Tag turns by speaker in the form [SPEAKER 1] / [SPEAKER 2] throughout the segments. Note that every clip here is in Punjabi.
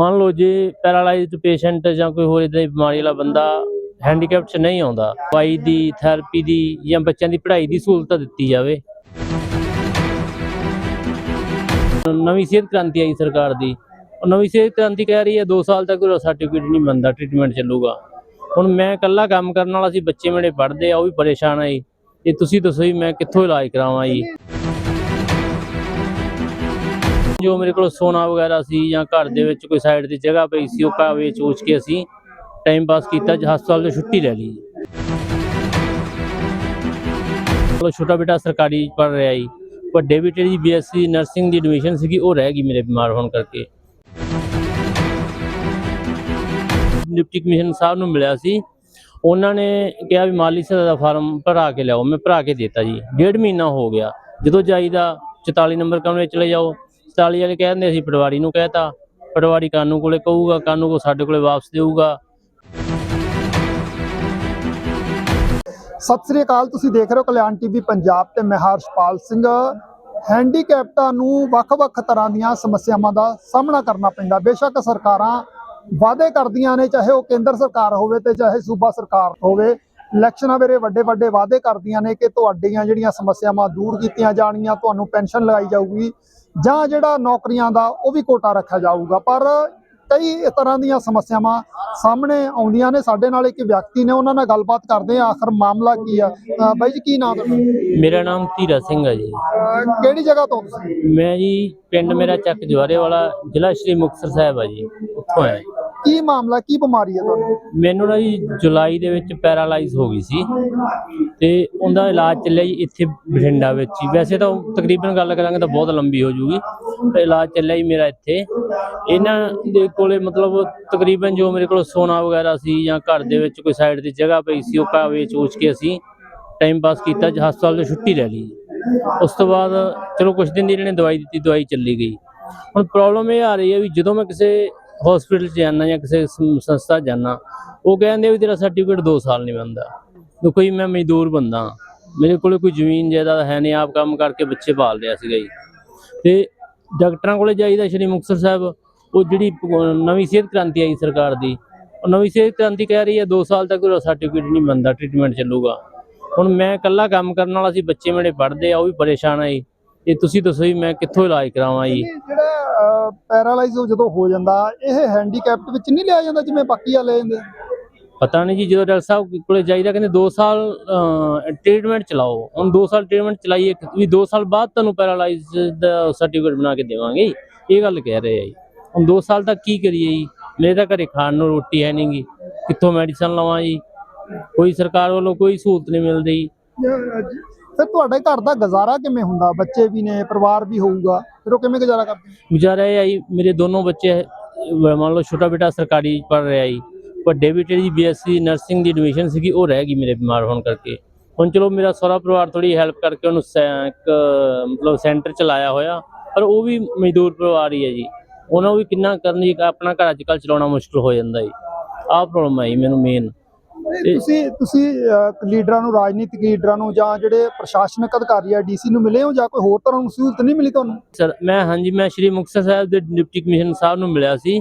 [SPEAKER 1] ਮੰਨ ਲਓ ਜੇ ਪੈਰਾਲਾਈਜ਼ਡ ਪੇਸ਼ੈਂਟ ਜਾਂ ਕੋਈ ਹੋਰ ਇਦਾਂ ਦੀ ਬਿਮਾਰੀ ਵਾਲਾ ਬੰਦਾ ਹੈਂਡੀਕੈਪ 'ਚ ਨਹੀਂ ਆਉਂਦਾ, ਦਵਾਈ ਦੀ ਥੈਰੇਪੀ ਦੀ ਜਾਂ ਬੱਚਿਆਂ ਦੀ ਪੜ੍ਹਾਈ ਦੀ ਸਹੂਲਤ ਦਿੱਤੀ ਜਾਵੇ। ਨਵੀਂ ਸਿਹਤ ਕ੍ਰਾਂਤੀ ਆਈ ਸਰਕਾਰ ਦੀ। ਉਹ ਨਵੀਂ ਸਿਹਤ ਕ੍ਰਾਂਤੀ ਕਹਿ ਰਹੀ ਹੈ 2 ਸਾਲ ਤੱਕ ਉਹਦਾ ਸਰਟੀਫਿਕੇਟ ਨਹੀਂ ਬਣਦਾ ਟ੍ਰੀਟਮੈਂਟ ਚੱਲੂਗਾ। ਹੁਣ ਮੈਂ ਇਕੱਲਾ ਕੰਮ ਕਰਨ ਵਾਲਾ ਸੀ, ਬੱਚੇ ਮੇਰੇ ਪੜ੍ਹਦੇ ਆ, ਉਹ ਵੀ ਪਰੇਸ਼ਾਨ ਆ ਜੀ। ਤੇ ਤੁਸੀਂ ਦੱਸੋ ਜੀ, ਮੈਂ ਕਿੱਥੋਂ ਇਲਾਜ ਕਰਾਵਾਂ ਜੀ? ਜੋ ਮੇਰੇ ਕੋਲ ਸੋਨਾ ਵਗੈਰਾ ਸੀ ਜਾਂ ਘਰ ਦੇ ਵਿੱਚ ਕੋਈ ਸਾਈਡ ਦੀ ਜਗ੍ਹਾ ਪਈ ਸੀ, ਉਹ ਘਰ ਵੇਚ ਊਚ ਕੇ ਅਸੀਂ ਟਾਈਮ ਪਾਸ ਕੀਤਾ ਹਸਪਤਾਲ ਤੋਂ ਛੁੱਟੀ ਲੈ ਲਈ। ਚਲੋ ਛੋਟਾ ਬੇਟਾ ਸਰਕਾਰੀ ਪੜ ਰਿਹਾ ਜੀ ਵੱਡੇ ਬੇਟੇ ਦੀ ਬੀਐਸਸੀ ਨਰਸਿੰਗ ਦੀ ਐਡਮਿਸ਼ਨ ਸੀਗੀ, ਉਹ ਰਹਿ ਗਈ ਮੇਰੇ ਬਿਮਾਰ ਹੋਣ ਕਰਕੇ। ਡਿਪਟੀ ਕਮਿਸ਼ਨਰ ਸਾਹਿਬ ਨੂੰ ਮਿਲਿਆ ਸੀ। ਉਹਨਾਂ ਨੇ ਕਿਹਾ ਵੀ ਮਾਲੀ ਸਹਾਇਤਾ ਦਾ ਫਾਰਮ ਭਰਾ ਕੇ ਲਿਆਓ, ਮੈਂ ਭਰਾ ਕੇ ਦਿੱਤਾ ਜੀ। ਡੇਢ ਮਹੀਨਾ ਹੋ ਗਿਆ, ਜਦੋਂ ਜਾਈਦਾ 44 ਨੰਬਰ ਕਮਰੇ ਚਲੇ ਜਾਓ 44 ਵਾਲੇ ਕਹਿੰਦੇ ਅਸੀਂ ਪਟਵਾਰੀ ਨੂੰ ਕਹਿਤਾ। ਪਟਵਾਰੀ ਕਾਨੂੰ ਕੋਲੇ ਕਹੂਗਾ, ਕਾਨੂੰ ਕੋ ਸਾਡੇ ਕੋਲੇ ਵਾਪਸ ਦੇਊਗਾ।
[SPEAKER 2] ਸਤਿ ਸ੍ਰੀ ਅਕਾਲ, ਤੁਸੀਂ ਦੇਖ ਰਹੇ ਹੋ ਕਲਿਆਣ ਟੀਵੀ ਪੰਜਾਬ ਤੇ ਮੈਂ ਹਰਸ਼ਪਾਲ ਸਿੰਘ। ਹੈਂਡੀਕੈਪਟਾਂ ਨੂੰ ਵੱਖ-ਵੱਖ ਤਰ੍ਹਾਂ ਦੀਆਂ ਸਮੱਸਿਆਵਾਂ ਦਾ ਸਾਹਮਣਾ ਕਰਨਾ ਪੈਂਦਾ। ਬੇਸ਼ੱਕ ਸਰਕਾਰਾਂ ਵਾਅਦੇ ਕਰਦੀਆਂ ਨੇ, ਚਾਹੇ ਉਹ ਕੇਂਦਰ ਸਰਕਾਰ ਹੋਵੇ ਤੇ ਚਾਹੇ ਸੂਬਾ ਸਰਕਾਰ ਹੋਵੇ। ਇਲੈਕਸ਼ਨਾਂ ਵੇਲੇ ਵੱਡੇ ਵੱਡੇ ਵਾਅਦੇ ਕਰਦੀਆਂ ਨੇ ਕਿ ਤੁਹਾਡੀਆਂ ਜਿਹੜੀਆਂ ਸਮੱਸਿਆਵਾਂ ਦੂਰ ਕੀਤੀਆਂ ਜਾਣਗੀਆਂ, ਤੁਹਾਨੂੰ ਪੈਨਸ਼ਨ ਲਗਾਈ ਜਾਊਗੀ। ਜਾਂ ਜਿਹੜਾ ਨੌਕਰੀਆਂ ਦਾ ਉਹ ਵੀ ਕੋਟਾ ਰੱਖਿਆ ਜਾਊਗਾ। ਪਰ ਕਈ ਇਸ ਤਰ੍ਹਾਂ ਦੀਆਂ ਸਮੱਸਿਆਵਾਂ ਸਾਹਮਣੇ ਆਉਂਦੀਆਂ ਨੇ। ਸਾਡੇ ਨਾਲ ਇੱਕ ਵਿਅਕਤੀ ਨੇ ਉਹਨਾਂ ਨਾਲ ਗੱਲਬਾਤ ਕਰਦੇ ਆ ਆਖਰ ਮਾਮਲਾ ਕੀ ਆ? ਬਾਈ ਜੀ ਕੀ ਨਾਮ ਤੁਹਾਡਾ?
[SPEAKER 1] ਮੇਰਾ ਨਾਮ ਧੀਰਾ ਸਿੰਘ ਹੈ ਜੀ।
[SPEAKER 2] ਕਿਹੜੀ ਜਗ੍ਹਾ ਤੋਂ? ਤੁਸੀਂ
[SPEAKER 1] ਮੈਂ ਜੀ ਪਿੰਡ ਮੇਰਾ ਚੱਕ ਜਵਾਰੇ ਵਾਲਾ ਜ਼ਿਲ੍ਹਾ ਸ਼੍ਰੀ ਮੁਕਤਸਰ ਸਾਹਿਬ ਹੈ ਜੀ। ਉੱਥੋਂ ਆਇਆ ਜੀ।
[SPEAKER 2] ਕੀ ਮਾਮਲਾ, ਕੀ ਬਿਮਾਰੀ ਹੈ ਤੁਹਾਨੂੰ
[SPEAKER 1] ਮੈਨੂੰ ਨਾ ਜੀ ਜੁਲਾਈ ਦੇ ਵਿੱਚ ਪੈਰਾਲਾਈਜ਼ ਹੋ ਗਈ ਸੀ ਤੇ ਉਹਦਾ ਇਲਾਜ ਚੱਲਿਆ ਜੀ ਇੱਥੇ ਬਠਿੰਡਾ ਵਿੱਚ ਹੀ। ਵੈਸੇ ਤਾਂ ਤਕਰੀਬਨ ਗੱਲ ਕਰਾਂਗੇ ਤਾਂ ਬਹੁਤ ਲੰਬੀ ਹੋ ਜੂਗੀ ਤੇ ਇਲਾਜ ਚੱਲਿਆ ਜੀ ਮੇਰਾ ਇੱਥੇ। ਇਹਨਾਂ ਦੇ ਕੋਲੇ ਮਤਲਬ ਤਕਰੀਬਨ ਜੋ ਮੇਰੇ ਕੋਲ ਸੋਨਾ ਵਗੈਰਾ ਸੀ ਜਾਂ ਘਰ ਦੇ ਵਿੱਚ ਕੋਈ ਸਾਈਡ ਦੀ ਜਗ੍ਹਾ ਪਈ ਸੀ, ਉਹ ਘਰ ਵੇਚ ਵੇਚ ਕੇ ਅਸੀਂ ਟਾਈਮ ਪਾਸ ਕੀਤਾ ਜ- ਹਸਪਤਾਲ ਤੋਂ ਛੁੱਟੀ ਲੈ ਲਈ। ਉਸ ਤੋਂ ਬਾਅਦ ਚਲੋ ਕੁਝ ਦਿਨ ਦੀ ਇਹਨਾਂ ਨੇ ਦਵਾਈ ਦਿੱਤੀ, ਦਵਾਈ ਚੱਲੀ ਗਈ। ਹੁਣ ਪ੍ਰੋਬਲਮ ਇਹ ਆ ਰਹੀ ਹੈ ਵੀ ਜਦੋਂ ਮੈਂ ਕਿਸੇ ਹਸਪੀਟਲ 'ਚ ਜਾਣਾ ਜਾਂ ਕਿਸੇ ਸੰਸਥਾ 'ਚ ਜਾਣਾ ਉਹ ਕਹਿੰਦੇ ਵੀ ਤੇਰਾ ਸਰਟੀਫਿਕੇਟ 2 ਸਾਲ ਨਹੀਂ ਬਣਦਾ। ਦੇਖੋ ਜੀ, ਮੈਂ ਮਜ਼ਦੂਰ ਬੰਦਾ, ਮੇਰੇ ਕੋਲ ਕੋਈ ਜ਼ਮੀਨ ਜਾਇਦਾਦ ਹੈ ਨਹੀਂ, ਆਪ ਕੰਮ ਕਰਕੇ ਬੱਚੇ ਪਾਲ ਰਿਹਾ ਸੀਗਾ ਜੀ। ਤੇ ਡਾਕਟਰਾਂ ਕੋਲੇ ਜਾਈਦਾ ਸ਼੍ਰੀ ਮੁਕਤਸਰ ਸਾਹਿਬ, ਉਹ ਜਿਹੜੀ ਨਵੀਂ ਸਿਹਤ ਕ੍ਰਾਂਤੀ ਆਈ ਸਰਕਾਰ ਦੀ, ਉਹ ਨਵੀਂ ਸਿਹਤ ਕ੍ਰਾਂਤੀ ਕਹਿ ਰਹੀ ਹੈ 2 ਸਾਲ ਤੱਕ ਉਹਦਾ ਸਰਟੀਫਿਕੇਟ ਨਹੀਂ ਬਣਦਾ ਟ੍ਰੀਟਮੈਂਟ ਚੱਲੂਗਾ। ਹੁਣ ਮੈਂ ਇਕੱਲਾ ਕੰਮ ਕਰਨ ਵਾਲਾ ਸੀ, ਬੱਚੇ ਮੇਰੇ ਪੜ੍ਹਦੇ ਆ, ਉਹ ਵੀ ਪਰੇਸ਼ਾਨ ਆ ਜੀ। ਤੇ ਤੁਸੀਂ ਦੱਸੋ ਜੀ ਮੈਂ ਕਿੱਥੋਂ ਇਲਾਜ ਕਰਾਵਾਂ ਜੀ?
[SPEAKER 2] ਜਿਹੜਾ ਪੈਰਾਲਾਈਜ਼ ਜਦੋਂ ਹੋ ਜਾਂਦਾ ਇਹ ਹੈਂਡੀਕੈਪਟ ਵਿੱਚ ਨਹੀਂ ਲਿਆ ਜਾਂਦਾ ਜਿਵੇਂ ਬਾਕੀ ਆ ਲੈ ਜਾਂਦੇ
[SPEAKER 1] ਪਤਾ ਨਹੀਂ ਜੀ ਜਦੋਂ ਡਾਕਟਰ ਸਾਹਿਬ ਕੋਲੇ ਜਾਈਦਾ ਕਹਿੰਦੇ 2 ਸਾਲ ਟ੍ਰੀਟਮੈਂਟ ਚਲਾਓ। ਹੁਣ 2 ਸਾਲ ਟ੍ਰੀਟਮੈਂਟ ਚਲਾਈਏ ਵੀ 2 ਸਾਲ ਬਾਅਦ ਤੁਹਾਨੂੰ ਪੈਰਾਲਾਈਜ਼ ਦਾ ਸਰਟੀਫਿਕੇਟ ਬਣਾ ਕੇ ਦੇਵਾਂਗੇ ਇਹ ਗੱਲ ਕਹਿ ਰਹੇ ਆ ਜੀ। ਹੁਣ 2 ਸਾਲ ਤੱਕ ਕੀ ਕਰੀਏ ਜੀ? ਮੇਰੇ ਤਾਂ ਘਰੇ ਖਾਣ ਨੂੰ ਰੋਟੀ ਹੈ ਨਹੀਂਗੀ ਕਿੱਥੋਂ ਮੈਡੀਸਨ ਲਵਾਂ ਜੀ? ਕੋਈ ਸਰਕਾਰ ਵੱਲੋਂ ਕੋਈ ਸਹੂਲਤ ਨਹੀਂ ਮਿਲਦੀ।
[SPEAKER 2] ਫਿਰ ਤੁਹਾਡੇ ਘਰ ਦਾ ਗੁਜ਼ਾਰਾ ਕਿਵੇਂ ਹੁੰਦਾ? ਬੱਚੇ ਵੀ ਨੇ, ਪਰਿਵਾਰ ਵੀ ਹੋਊਗਾ। ਫਿਰ ਉਹ ਕਿਵੇਂ ਗੁਜ਼ਾਰਾ ਕਰਦੇ?
[SPEAKER 1] ਗੁਜ਼ਾਰਾ ਇਹ ਆਈ ਮੇਰੇ ਦੋਨੋਂ ਬੱਚੇ ਮੰਨ ਲਓ ਛੋਟਾ ਬੇਟਾ ਸਰਕਾਰੀ ਪੜ ਰਿਹਾ ਜੀ, ਵੱਡੇ ਬੇਟੇ ਦੀ ਬੀਐਸਸੀ ਨਰਸਿੰਗ ਦੀ ਐਡਮਿਸ਼ਨ ਸੀਗੀ, ਉਹ ਰਹਿ ਗਈ ਮੇਰੇ ਬਿਮਾਰ ਹੋਣ ਕਰਕੇ। ਹੁਣ ਚਲੋ ਮੇਰਾ ਸਹੁਰਾ ਪਰਿਵਾਰ ਥੋੜੀ ਹੈਲਪ ਕਰਕੇ ਉਹਨੂੰ ਸੈ- ਇੱਕ, ਮਤਲਬ ਸੈਂਟਰ ਚ ਲਾਇਆ ਹੋਇਆ, ਪਰ ਉਹ ਵੀ ਮਜ਼ਦੂਰ ਪਰਿਵਾਰ ਹੀ ਹੈ ਜੀ। ਉਹਨਾਂ ਨੂੰ ਵੀ ਕਿੰਨਾ ਕਰਨ ਜੀ ਆਪਣਾ ਘਰ ਅੱਜ ਕੱਲ੍ਹ ਚਲਾਉਣਾ ਮੁਸ਼ਕਲ ਹੋ ਜਾਂਦਾ ਜੀ। ਆਹ ਪ੍ਰੋਬਲਮ ਹੈ ਜੀ, ਮੈਨੂੰ ਮੇਨ
[SPEAKER 2] ਤੁਸੀਂ ਤੁਸੀਂ ਲੀਡਰਾਂ ਨੂੰ ਰਾਜਨੀਤਿਕ ਲੀਡਰਾਂ ਨੂੰ ਜਾਂ ਜਿਹੜੇ ਪ੍ਰਸ਼ਾਸਨਿਕ ਅਧਿਕਾਰੀ ਆ ਡੀਸੀ ਨੂੰ ਮਿਲੇ ਹੋ ਜਾਂ ਕੋਈ ਹੋਰ ਤਰ੍ਹਾਂ ਦੀ ਸਹੂਲਤ ਨਹੀਂ ਮਿਲੀ ਤੁਹਾਨੂੰ?
[SPEAKER 1] ਸਰ ਮੈਂ ਹਾਂਜੀ ਮੈਂ ਸ਼੍ਰੀ ਮੁਕਤਸਰ ਸਾਹਿਬ ਦੇ ਡਿਪਟੀ ਕਮਿਸ਼ਨ ਸਾਹਿਬ ਨੂੰ ਮਿਲਿਆ ਸੀ।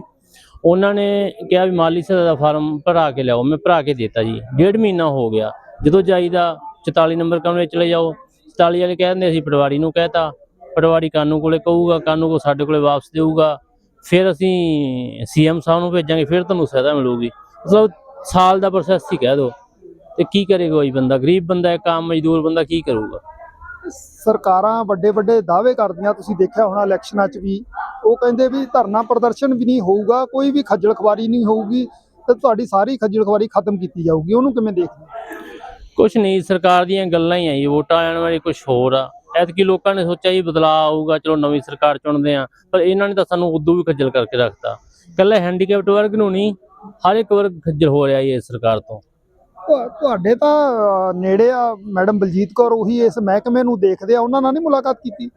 [SPEAKER 1] ਉਹਨਾਂ ਨੇ ਕਿਹਾ ਵੀ ਮਾਲੀ ਸਹਾਇਤਾ ਦਾ ਫਾਰਮ ਭਰਾ ਕੇ ਲਿਆਓ ਮੈਂ ਭਰਾ ਕੇ ਦਿੱਤਾ ਜੀ। ਡੇਢ ਮਹੀਨਾ ਹੋ ਗਿਆ। ਜਦੋਂ ਜਾਈਦਾ 44 ਨੰਬਰ ਕਮਰੇ ਚਲੇ ਜਾਓ। 44 ਵਾਲੇ ਕਹਿੰਦੇ ਅਸੀਂ ਪਟਵਾਰੀ ਨੂੰ ਕਹਿਤਾ ਪਟਵਾਰੀ ਕਾਨੂੰ ਕੋਲੇ ਕਹੂਗਾ ਕਾਨੂੰ ਕੋ ਸਾਡੇ ਕੋਲੇ ਵਾਪਸ ਦੇਊਗਾ। ਫਿਰ ਅਸੀਂ ਸੀਐਮ ਸਾਹਿਬ ਨੂੰ ਭੇਜਾਂਗੇ ਫਿਰ ਤੁਹਾਨੂੰ ਸਹਾਇਤਾ ਮਿਲੂਗੀ। ਮਤਲਬ ਸਾਲ ਦਾ ਪ੍ਰੋਸੈਸ ਹੀ ਕਹਿ ਦੋ ਤੇ ਕੀ ਕਰੇਗਾ ਕੋਈ ਬੰਦਾ? ਗਰੀਬ ਬੰਦਾ ਹੈ ਕੰਮ ਮਜ਼ਦੂਰ ਬੰਦਾ ਕੀ ਕਰੂਗਾ?
[SPEAKER 2] ਸਰਕਾਰਾਂ ਵੱਡੇ ਵੱਡੇ ਦਾਅਵੇ ਕਰਦੀਆਂ ਤੁਸੀਂ ਦੇਖਿਆ ਹੋਣਾ ਇਲੈਕਸ਼ਨਾਂ 'ਚ ਵੀ। ਉਹ ਕਹਿੰਦੇ ਵੀ ਧਰਨਾ ਪ੍ਰਦਰਸ਼ਨ ਵੀ ਨਹੀਂ ਹੋਊਗਾ ਕੋਈ ਵੀ ਖੱਜਲ ਖਵਾਰੀ ਨਹੀਂ ਹੋਊਗੀ ਤੇ ਤੁਹਾਡੀ ਸਾਰੀ ਖੱਜਲ ਖਵਾਰੀ ਖਤਮ ਕੀਤੀ ਜਾਊਗੀ। ਉਹਨੂੰ ਕਿਵੇਂ ਦੇਖਦੇ
[SPEAKER 1] ਕੁਛ ਨਹੀਂ ਸਰਕਾਰ ਦੀਆਂ ਗੱਲਾਂ ਹੀ ਆ ਜੀ। ਵੋਟਾਂ ਆਉਣ ਵਾਲੀ ਕੁਛ ਹੋਰ ਆ। ਐਤਕੀ ਲੋਕਾਂ ਨੇ ਸੋਚਿਆ ਜੀ ਬਦਲਾਅ ਆਊਗਾ ਚਲੋ ਨਵੀਂ ਸਰਕਾਰ ਚੁਣਦੇ ਆ ਪਰ ਇਹਨਾਂ ਨੇ ਤਾਂ ਸਾਨੂੰ ਉਦੋਂ ਵੀ ਖੱਜਲ ਕਰਕੇ ਰੱਖਤਾ। ਕੱਲਾ ਹੈਂਡੀਕੈਪਟ ਵਰਗ ਨੂੰ ਨਹੀਂ ਹਰ ਇੱਕ ਵਰਗ ਖੱਜਲ ਹੋ ਰਿਹਾ ਜੀ ਇਸ ਸਰਕਾਰ ਤੋਂ।
[SPEAKER 2] ਤੁਹਾ- ਤੁਹਾਡੇ ਤਾਂ ਨੇੜੇ ਆ ਮੈਡਮ ਬਲਜੀਤ ਕੌਰ ਉਹੀ ਇਸ ਮਹਿਕਮੇ ਨੂੰ ਦੇਖਦੇ ਆ ਉਹਨਾਂ ਨਾਲ ਨਹੀਂ ਮੁਲਾਕਾਤ ਕੀਤੀ?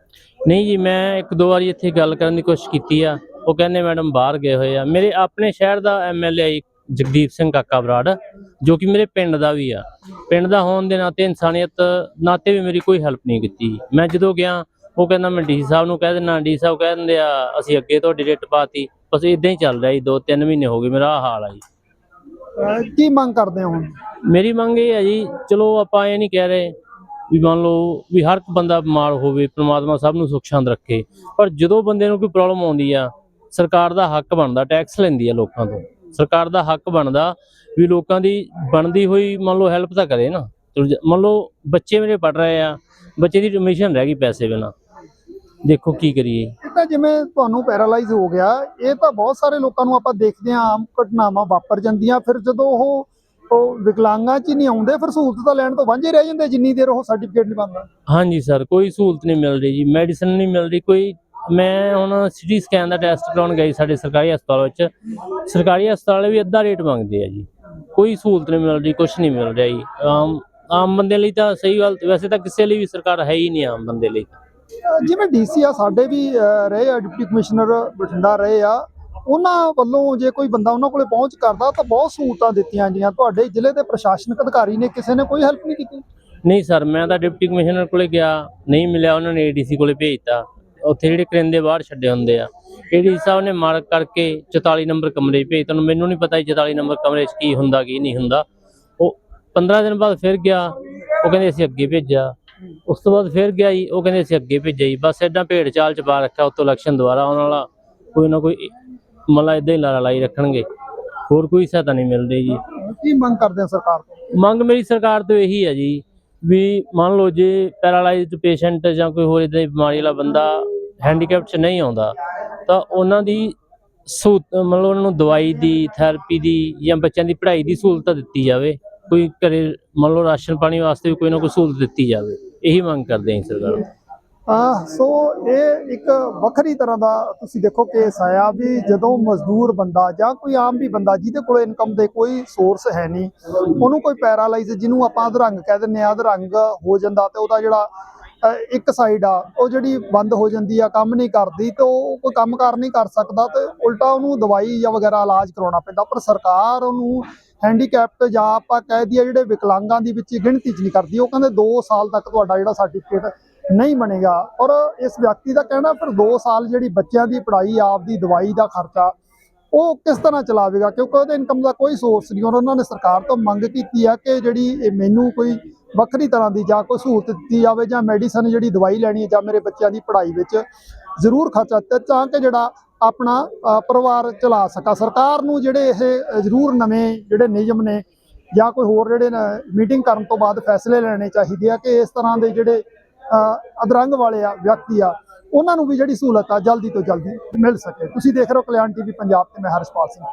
[SPEAKER 1] ਨਹੀਂ ਜੀ ਮੈਂ ਇੱਕ ਦੋ ਵਾਰੀ ਇੱਥੇ ਗੱਲ ਕਰਨ ਦੀ ਕੋਸ਼ਿਸ਼ ਕੀਤੀ ਆ। ਉਹ ਕਹਿੰਦੇ ਮੈਡਮ ਬਾਹਰ ਗਏ ਹੋਏ ਆ। ਮੇਰੇ ਆਪਣੇ ਸ਼ਹਿਰ ਦਾ ਐਮਐਲਏ ਜਗਦੀਪ ਸਿੰਘ ਕਾਕਾ ਬਰਾੜ ਜੋ ਕਿ ਮੇਰੇ ਪਿੰਡ ਦਾ ਵੀ ਆ। ਪਿੰਡ ਦਾ ਹੋਣ ਦੇ ਨਾਤੇ ਇਨਸਾਨੀਅਤ ਨਾਤੇ ਵੀ ਮੇਰੀ ਕੋਈ ਹੈਲਪ ਨਹੀਂ ਕੀਤੀ ਮੈਂ ਜਦੋਂ ਗਿਆ ਉਹ ਕਹਿੰਦਾ ਮੈਂ ਡੀਸੀ ਸਾਹਿਬ ਨੂੰ ਕਹਿ ਦਿੰਦਾ ਡੀ ਸਾਹਿਬ ਕਹਿ ਦਿੰਦੇ ਆ ਅਸੀਂ ਅੱਗੇ ਤੁਹਾਡੀ ਰੇਟ ਪਾਤੀ। ਬਸ ਇਦਾਂ ਹੀ ਚੱਲ ਰਿਹਾ ਜੀ ਦੋ ਤਿੰਨ ਮਹੀਨੇ ਹੋ ਗਏ ਮੇਰਾ ਆਹ ਹਾਲ ਆ ਜੀ।
[SPEAKER 2] ਅਹ ਕੀ ਮੰਗ ਕਰਦੇ ਹੋ ਹੁਣ?
[SPEAKER 1] ਮੇਰੀ ਮੰਗ ਇਹ ਹੈ ਜੀ ਚਲੋ ਆਪਾਂ ਇਹ ਨਹੀਂ ਕਹਿ ਰਹੇ ਵੀ ਮੰਨ ਲਓ ਵੀ ਹਰ ਇੱਕ ਬੰਦਾ ਬਿਮਾਰ ਹੋਵੇ ਪ੍ਰਮਾਤਮਾ ਸਭ ਨੂੰ ਸੁੱਖ ਸ਼ਾਂਤ ਰੱਖੇ ਪਰ ਜਦੋਂ ਬੰਦੇ ਨੂੰ ਕੋਈ ਪ੍ਰੋਬਲਮ ਆਉਂਦੀ ਆ ਸਰਕਾਰ ਦਾ ਹੱਕ ਬਣਦਾ ਟੈਕਸ ਲੈਂਦੀ ਆ ਲੋਕਾਂ ਤੋਂ। ਸਰਕਾਰ ਦਾ ਹੱਕ ਬਣਦਾ ਵੀ ਲੋਕਾਂ ਦੀ ਬਣਦੀ ਹੋਈ ਮੰਨ ਲਓ ਹੈਲਪ ਤਾਂ ਕਰੇ ਨਾ। ਚਲੋ ਜੇ- ਮੰਨ ਲਓ ਬੱਚੇ ਮੇਰੇ ਪੜ ਰਹੇ ਆ ਬੱਚੇ ਦੀ ਐਡਮਿਸ਼ਨ ਰਹਿ ਗਈ ਪੈਸੇ ਬਿਨਾਂ। ਦੇਖੋ ਕੀ ਕਰੀਏ।
[SPEAKER 2] ਇਹ ਤਾਂ ਜਿਵੇਂ ਤੁਹਾਨੂੰ ਪੈਰਾਲਾਈਜ਼ ਹੋ ਗਿਆ ਇਹ ਤਾਂ ਬਹੁਤ ਸਾਰੇ ਲੋਕਾਂ ਨੂੰ ਆਪਾਂ ਦੇਖਦੇ ਹਾਂ ਆਮ ਘਟਨਾਵਾਂ ਵਾਪਰ ਜਾਂਦੀਆਂ ਫਿਰ ਜਦੋਂ ਉਹ ਉਹ ਵਿਕਲਾਂਗਾਂ 'ਚ ਨਹੀਂ ਆਉਂਦੇ ਫਿਰ ਸਹੂਲਤ ਤਾਂ ਲੈਣ ਤੋਂ ਵਾਂਝੇ ਰਹਿ ਜਾਂਦੇ ਜਿੰਨੀ ਦੇਰ ਉਹ ਸਰਟੀਫਿਕੇਟ ਨਹੀਂ ਬਣਦਾ
[SPEAKER 1] ਹਾਂਜੀ ਸਰ ਕੋਈ ਸਹੂਲਤ ਨਹੀਂ ਮਿਲ ਰਹੀ ਜੀ ਮੈਡੀਸਨ ਨਹੀਂ ਮਿਲ ਰਹੀ ਕੋਈ ਮੈਂ ਹੁਣ ਸਿਟੀ ਸਕੈਨ ਦਾ ਟੈਸਟ ਕਰਾਉਣ ਗਈ ਸਾਡੇ ਸਰਕਾਰੀ ਹਸਪਤਾਲ ਵਿੱਚ ਸਰਕਾਰੀ ਹਸਪਤਾਲ ਵੀ ਅੱਧਾ ਰੇਟ ਮੰਗਦੇ ਆ ਜੀ। ਕੋਈ ਸਹੂਲਤ ਨਹੀਂ ਮਿਲ ਰਹੀ ਕੁਝ ਨਹੀਂ ਮਿਲ ਰਿਹਾ ਜੀ। ਆਮ ਆਮ ਬੰਦੇ ਲਈ ਤਾਂ ਸਹੀ ਗੱਲ ਵੈਸੇ ਤਾਂ ਕਿਸੇ ਲਈ ਵੀ ਸਰਕਾਰ ਹੈ ਹੀ ਨਹੀਂ ਆਮ ਬੰਦੇ ਲਈ।
[SPEAKER 2] ਜਿਵੇਂ ਡੀਸੀ ਆ, ਸਾਡੇ ਵੀ ਰਹੇ ਆ, ਡਿਪਟੀ ਕਮਿਸ਼ਨਰ ਬਠਿੰਡਾ ਰਹੇ ਆ। ਉਹਨਾਂ ਵੱਲੋਂ ਜੇ ਕੋਈ ਬੰਦਾ ਉਹਨਾਂ ਕੋਲੇ ਪਹੁੰਚ ਕਰਦਾ ਤਾਂ ਬਹੁਤ ਸਹੂਲਤਾਂ ਦਿੱਤੀਆਂ ਜਾਂਦੀਆਂ ਤੁਹਾਡੇ ਜ਼ਿਲ੍ਹੇ ਦੇ ਪ੍ਰਸ਼ਾਸਨਿਕ ਅਧਿਕਾਰੀ ਨੇ, ਕਿਸੇ ਨੇ ਕੋਈ ਹੈਲਪ ਨਹੀਂ ਕੀਤੀ?
[SPEAKER 1] ਨਹੀਂ ਸਰ, ਮੈਂ ਤਾਂ ਡਿਪਟੀ ਕਮਿਸ਼ਨਰ ਕੋਲੇ ਗਿਆ, ਨਹੀਂ ਮਿਲਿਆ, ਉਹਨਾਂ ਨੇ ਏਡੀਸੀ ਕੋਲੇ ਭੇਜਤਾ। ਉੱਥੇ ਜਿਹੜੇ ਕਰਿੰਦੇ ਬਾਹਰ ਛੱਡੇ ਹੁੰਦੇ ਆ। ਏਡੀਸੀ ਸਾਹਿਬ ਨੇ ਮਾਰਕ ਕਰਕੇ 44 ਨੰਬਰ ਕਮਰੇ 'ਚ ਭੇਜ ਤੁਹਾਨੂੰ ਮੈਨੂੰ ਨਹੀਂ ਪਤਾ ਜੀ 44 ਨੰਬਰ ਕਮਰੇ 'ਚ ਕੀ ਹੁੰਦਾ, ਕੀ ਨਹੀਂ ਹੁੰਦਾ। ਉਹ 15 ਦਿਨ ਬਾਅਦ ਫਿਰ ਗਿਆ, ਉਹ ਕਹਿੰਦੇ ਅਸੀਂ ਅੱਗੇ ਭੇਜਿਆ। ਉਸ ਤੋਂ ਬਾਅਦ ਫਿਰ ਗਿਆ ਜੀ ਉਹ ਕਹਿੰਦੇ ਅਸੀਂ ਅੱਗੇ ਭੇਜਿਆ ਜੀ। ਬਸ ਏਦਾਂ ਭੇਡ ਚਾਲ ਚ ਪਾ ਰੱਖਿਆ ਉਤੋਂ ਇਲੈਕਸ਼ਨ ਦੁਬਾਰਾ ਆਉਣ ਵਾਲਾ। ਕੋਈ ਨਾ ਕੋਈ ਮਤਲਬ ਏਦਾਂ ਹੀ ਲਾਰਾ ਲਾਈ ਰੱਖਣਗੇ। ਹੋਰ ਕੋਈ ਸਹਾਇਤਾ ਨਹੀਂ ਮਿਲ ਰਹੀ ਜੀ।
[SPEAKER 2] ਕੀ ਮੰਗ ਕਰਦੇ ਆ ਸਰਕਾਰ ਤੋਂ?
[SPEAKER 1] ਮੰਗ ਮੇਰੀ ਸਰਕਾਰ ਤੋਂ ਇਹੀ ਹੈ ਜੀ ਵੀ ਮੰਨ ਲਓ ਜੇ ਪੈਰਾਲਾਈਜ਼ਡ ਪੇਸ਼ੈਂਟ ਜਾਂ ਕੋਈ ਹੋਰ ਇਦਾਂ ਦੀ ਬਿਮਾਰੀ ਵਾਲਾ ਬੰਦਾ ਹੈਂਡੀਕੈਪ 'ਚ ਨਹੀਂ ਆਉਂਦਾ ਤਾਂ ਉਹਨਾਂ ਦੀ ਸਹੂਲਤ ਮਤਲਬ ਉਹਨਾਂ ਨੂੰ ਦਵਾਈ ਦੀ ਥੈਰੇਪੀ ਦੀ ਜਾਂ ਬੱਚਿਆਂ ਦੀ ਪੜ੍ਹਾਈ ਦੀ ਸਹੂਲਤ ਦਿੱਤੀ ਜਾਵੇ। ਕੋਈ ਘਰੇ ਮੰਨ ਲਓ ਰਾਸ਼ਨ ਪਾਣੀ ਵਾਸਤੇ ਵੀ ਕੋਈ ਨਾ ਕੋਈ ਸਹੂਲਤ ਦਿੱਤੀ ਜਾਵੇ। ਇਹੀ ਮੰਗ ਕਰਦੇ ਹਾਂ ਜੀ ਸਰਕਾਰ ਤੋਂ।
[SPEAKER 2] ਆ ਸੋ ਇਹ ਇੱਕ ਵੱਖਰੀ ਤਰ੍ਹਾਂ ਦਾ ਤੁਸੀਂ ਦੇਖੋ ਕੇਸ ਆਇਆ ਵੀ ਜਦੋਂ ਮਜ਼ਦੂਰ ਬੰਦਾ ਜਾਂ ਕੋਈ ਆਮ ਵੀ ਬੰਦਾ ਜਿਹਦੇ ਕੋਲ ਇਨਕਮ ਦੇ ਕੋਈ ਸੋਰਸ ਹੈ ਨਹੀਂ, ਉਹਨੂੰ ਕੋਈ ਪੈਰਾਲਾਈਜ਼ ਜਿਹਨੂੰ ਆਪਾਂ ਅਧਰੰਗ ਕਹਿ ਦਿੰਦੇ ਆ ਅਧਰੰਗ ਹੋ ਜਾਂਦਾ ਤੇ ਉਹਦਾ ਜਿਹੜਾ ਇੱਕ ਸਾਈਡ ਆ, ਉਹ ਜਿਹੜੀ ਬੰਦ ਹੋ ਜਾਂਦੀ ਆ, ਕੰਮ ਨਹੀਂ ਕਰਦੀ ਤੇ ਉਹ ਕੋਈ ਕੰਮਕਾਰ ਨਹੀਂ ਕਰ ਸਕਦਾ ਤੇ ਉਲਟਾ ਉਹਨੂੰ ਦਵਾਈ ਜਾਂ ਵਗੈਰਾ ਇਲਾਜ ਕਰਾਉਣਾ ਪੈਂਦਾ, ਪਰ ਸਰਕਾਰ ਉਹਨੂੰ ਹੈਂਡੀਕੈਪਟ ਜਾਂ ਆਪਾਂ ਕਹਿ ਦਈਏ ਜਿਹੜੇ ਵਿਕਲਾਂਗਾਂ ਦੀ ਵਿੱਚ ਗਿਣਤੀ 'ਚ ਨਹੀਂ ਕਰਦੀ, ਉਹ ਕਹਿੰਦੇ 2 ਸਾਲ ਤੱਕ ਤੁਹਾਡਾ ਜਿਹੜਾ ਸਰਟੀਫਿਕੇਟ ਨਹੀਂ ਬਣੇਗਾ। ਔਰ ਇਸ ਵਿਅਕਤੀ ਦਾ ਕਹਿਣਾ ਫਿਰ 2 ਸਾਲ ਜਿਹੜੀ ਬੱਚਿਆਂ ਦੀ ਪੜ੍ਹਾਈ ਆਪ ਦੀ ਦਵਾਈ ਦਾ ਖਰਚਾ, ਉਹ ਕਿਸ ਤਰ੍ਹਾਂ ਚਲਾਵੇਗਾ? ਕਿਉਂਕਿ ਉਹਦੇ ਇਨਕਮ ਦਾ ਕੋਈ ਸੋਰਸ ਨਹੀਂ, ਔਰ ਉਹਨਾਂ ਨੇ ਸਰਕਾਰ ਤੋਂ ਮੰਗ ਕੀਤੀ ਆ ਕਿ ਜਿਹੜੀ ਇਹ ਮੈਨੂੰ ਕੋਈ ਵੱਖਰੀ ਤਰ੍ਹਾਂ ਦੀ ਜਾਂ ਕੋਈ ਸਹੂਲਤ ਦਿੱਤੀ ਜਾਵੇ ਜਾਂ ਮੈਡੀਸਨ ਜਿਹੜੀ ਦਵਾਈ ਲੈਣੀ ਹੈ ਜਾਂ ਮੇਰੇ ਬੱਚਿਆਂ ਦੀ ਪੜ੍ਹਾਈ ਵਿੱਚ ਜ਼ਰੂਰ ਖਰਚਾ ਦਿੱਤਾ ਤਾਂ ਕਿ ਜਿਹੜਾ ਆਪਣਾ ਪਰਿਵਾਰ ਚਲਾ ਸਕਾ। ਸਰਕਾਰ ਨੂੰ ਜਿਹੜੇ ਇਹ ਜ਼ਰੂਰ ਨਵੇਂ ਜਿਹੜੇ ਨਿਯਮ ਨੇ ਜਾਂ ਕੋਈ ਹੋਰ ਜਿਹੜੇ ਮੀਟਿੰਗ ਕਰਨ ਤੋਂ ਬਾਅਦ ਫੈਸਲੇ ਲੈਣੇ ਚਾਹੀਦੇ ਆ ਕਿ ਇਸ ਤਰ੍ਹਾਂ ਦੇ ਜਿਹੜੇ ਅ, ਅਧਰੰਗ ਵਾਲੇ ਆ ਵਿਅਕਤੀ ਆ ਉਹਨਾਂ ਨੂੰ ਵੀ ਜਿਹੜੀ ਸਹੂਲਤ ਆ ਜਲਦੀ ਤੋਂ ਜਲਦੀ ਮਿਲ ਸਕੇ। ਤੁਸੀਂ ਦੇਖ ਰਹੇ ਹੋ ਕਲਿਆਣ ਟੀਵੀ ਪੰਜਾਬ ਤੇ ਮੈਂ ਹਰਸ਼ਪਾਲ ਸਿੰਘ।